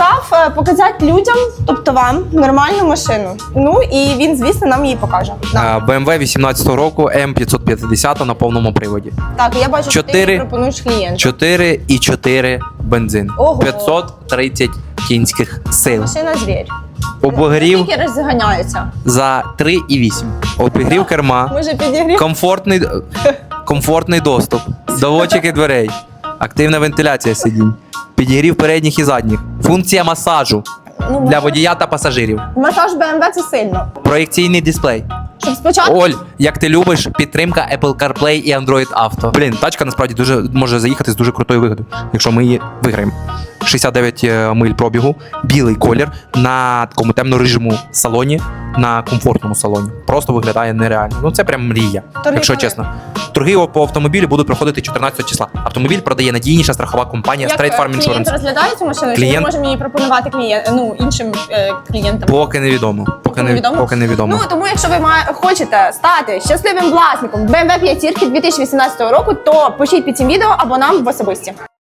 сказав е, показати людям, тобто вам, нормальну машину. Ну і він, звісно, нам її покаже. Да. Е, BMW 18 року М550 на повному приводі. Так, я бачу, що ти пропонуєш клієнту. 4,4 бензин. Ого. 530 кінських сил. Машина звір. Розганяється? за 3,8. Обігрів керма. Може підігрів? Комфортний, комфортний доступ. Доводчики дверей. Активна вентиляція сидінь. Підігрів передніх і задніх. Функція масажу Ну, для водія та пасажирів. Масаж BMW це сильно. Проєкційний дисплей. Щоб спочатку Оль, як ти любиш, підтримка Apple CarPlay і Android Auto. Блін, тачка насправді дуже може заїхати з дуже крутою вигодою, якщо ми її виграємо. 69 е, миль пробігу, білий колір на такому темно-рижому салоні, на комфортному салоні. Просто виглядає нереально. Ну це прям мрія, Торги якщо коли? чесно. Торги по автомобілю будуть проходити 14 числа. Автомобіль продає надійніша страхова компанія як Straight Farm Insurance. клієнт розглядає цю машину, чи ми Клієнт- можемо її пропонувати клієнт, ну, іншим е, клієнтам? Поки невідомо. Поки, не, Невідомо? поки невідомо. Ну тому, якщо ви ма- хочете стати щасливим власником BMW п'ятірки 2018 року, то пишіть під цим відео або нам в особисті.